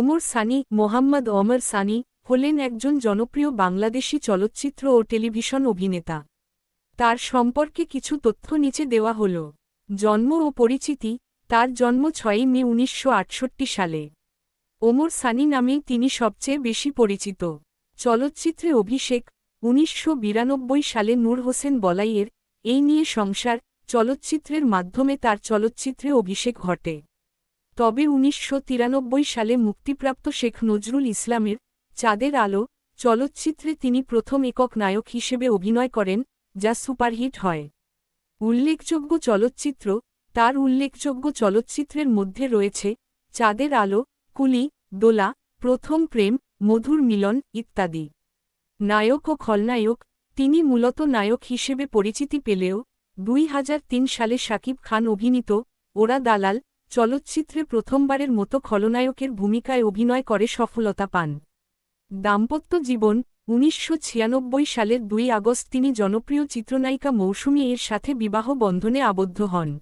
ওমর সানি, মোহাম্মদ ওমর সানি হলেন একজন জনপ্রিয় বাংলাদেশি চলচ্চিত্র ও টেলিভিশন অভিনেতা। তার সম্পর্কে কিছু তথ্য নিচে দেওয়া হল। জন্ম ও পরিচিতি, তার জন্ম ছয়ই মে উনিশশো আটষট্টি সালে। ওমর সানি নামেই তিনি সবচেয়ে বেশি পরিচিত। চলচ্চিত্রে অভিষেক, উনিশশো বিরানব্বই সালে নূর হোসেন বলাইয়ের এই নিয়ে সংসার চলচ্চিত্রের মাধ্যমে তার চলচ্চিত্রে অভিষেক ঘটে। তবে উনিশশো তিরানব্বই সালে মুক্তিপ্রাপ্ত শেখ নজরুল ইসলামের চাঁদের আলো চলচ্চিত্রে তিনি প্রথম একক নায়ক হিসেবে অভিনয় করেন, যা সুপারহিট হয়। উল্লেখযোগ্য চলচ্চিত্র, তার উল্লেখযোগ্য চলচ্চিত্রের মধ্যে রয়েছে চাঁদের আলো, কুলি, দোলা, প্রথম প্রেম, মধুর মিলন ইত্যাদি। নায়ক ও খলনায়ক, তিনি মূলত নায়ক হিসেবে পরিচিতি পেলেও দুই হাজার তিন সালে শাকিব খান অভিনীত ওরা দালাল চলচ্চিত্রে প্রথমবারের মতো খলনায়কের ভূমিকায় অভিনয় করে সফলতা পান। দাম্পত্য জীবন, উনিশশো ছিয়ানব্বই সালের দুই আগস্ট তিনি জনপ্রিয় চিত্রনায়িকা মৌসুমী এর সাথে বিবাহ বন্ধনে আবদ্ধ হন।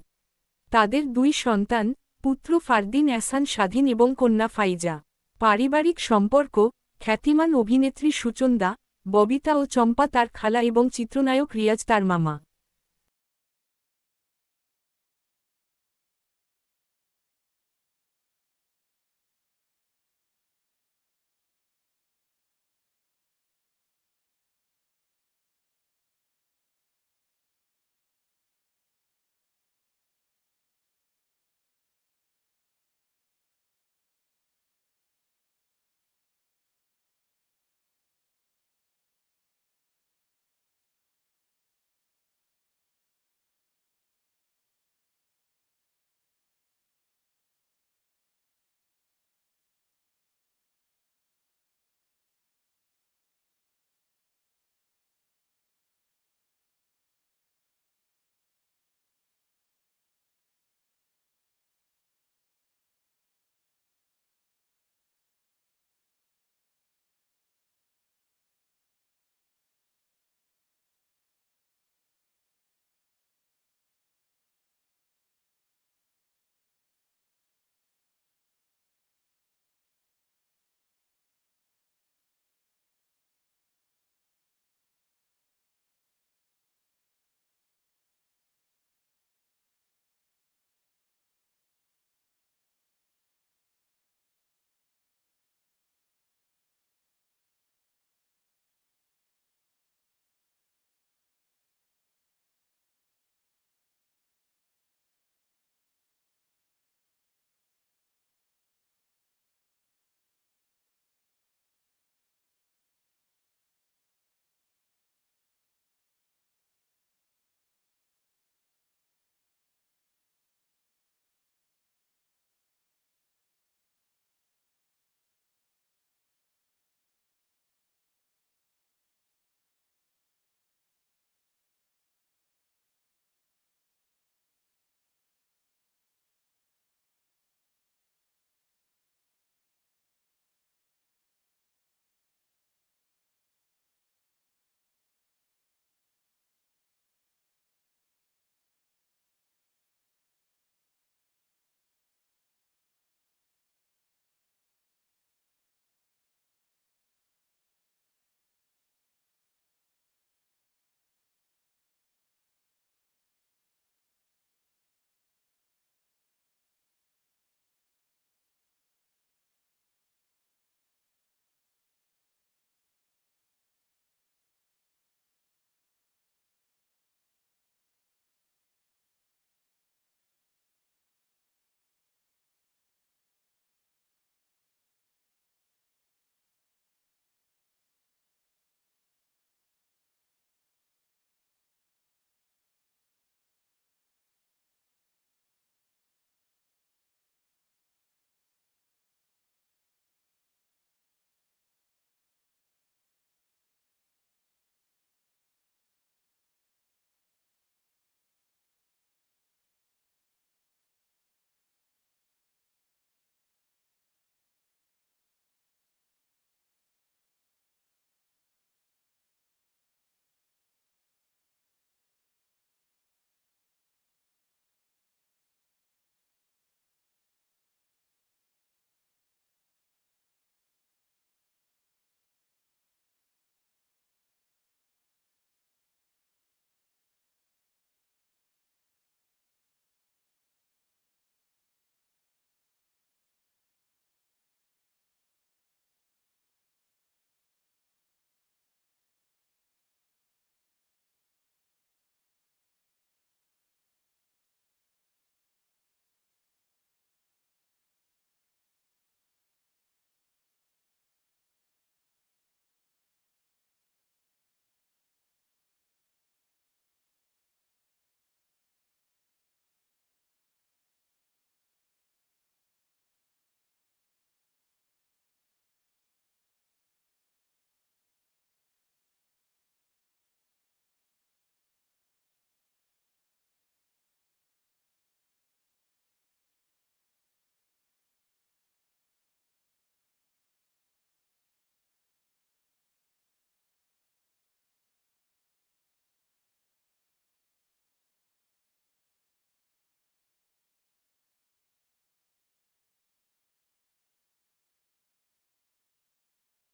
তাদের দুই সন্তান, পুত্র ফারদিন এসান স্বাধীন এবং কন্যা ফাইজা। পারিবারিক সম্পর্ক, খ্যাতিমান অভিনেত্রী সুচন্দা, ববিতা ও চম্পা তার খালা এবং চিত্রনায়ক রিয়াজ তার মামা।